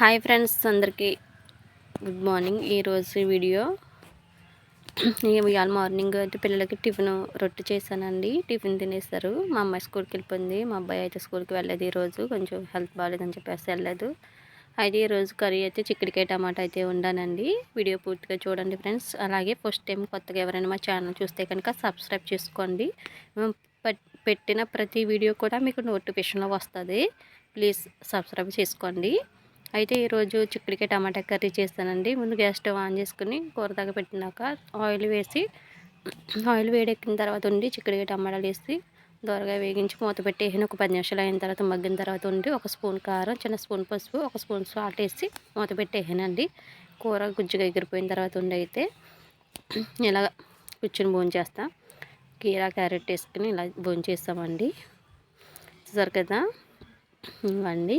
Hi friends అందరికీ. Good morning ఈరోజు video. ఇవాళ మార్నింగ్ అయితే పిల్లలకి టిఫిన్ రొట్టె చేశానండి. టిఫిన్ తినేస్తారు మా అమ్మాయి స్కూల్కి వెళ్ళిపోయింది. మా అబ్బాయి అయితే స్కూల్కి వెళ్ళలేదు ఈరోజు. కొంచెం హెల్త్ బాగాలేదని చెప్పేసి వెళ్ళలేదు. అయితే ఈరోజు కర్రీ అయితే చిక్కడికాయ టమాటా అయితే ఉండానండి వీడియో పూర్తిగా చూడండి ఫ్రెండ్స్. అలాగే ఫస్ట్ టైం కొత్తగా ఎవరైనా మా ఛానల్ చూస్తే కనుక సబ్స్క్రైబ్ చేసుకోండి. పెట్టిన ప్రతి వీడియో కూడా మీకు నోటిఫికేషన్లో వస్తుంది. ప్లీజ్ సబ్స్క్రైబ్ చేసుకోండి. అయితే ఈరోజు చిక్కుడికాయ టమాటా కర్రీ చేస్తానండి. ముందు గ్యాస్ స్టవ్ ఆన్ చేసుకుని కూర దగ్గర పెట్టినాక ఆయిల్ వేసి ఆయిల్ వేడెక్కిన తర్వాత ఉండి చిక్కుడికాయ టమాటాలు వేసి దోరగా వేగించి మూత పెట్టేసిన ఒక పది నిమిషాలు అయిన తర్వాత మగ్గిన తర్వాత ఉండి ఒక స్పూన్ కారం చిన్న స్పూన్ పసుపు ఒక స్పూన్ సాల్ట్ వేసి మూత పెట్టేసానండి కూర గుజ్జుగా ఎగిరిపోయిన తర్వాత ఉండి అయితే ఇలా కూర్చొని భోజనం కీరా క్యారెట్ వేసుకుని ఇలా భోజనం చేస్తామండి. చూసారు కదా ఇవ్వండి.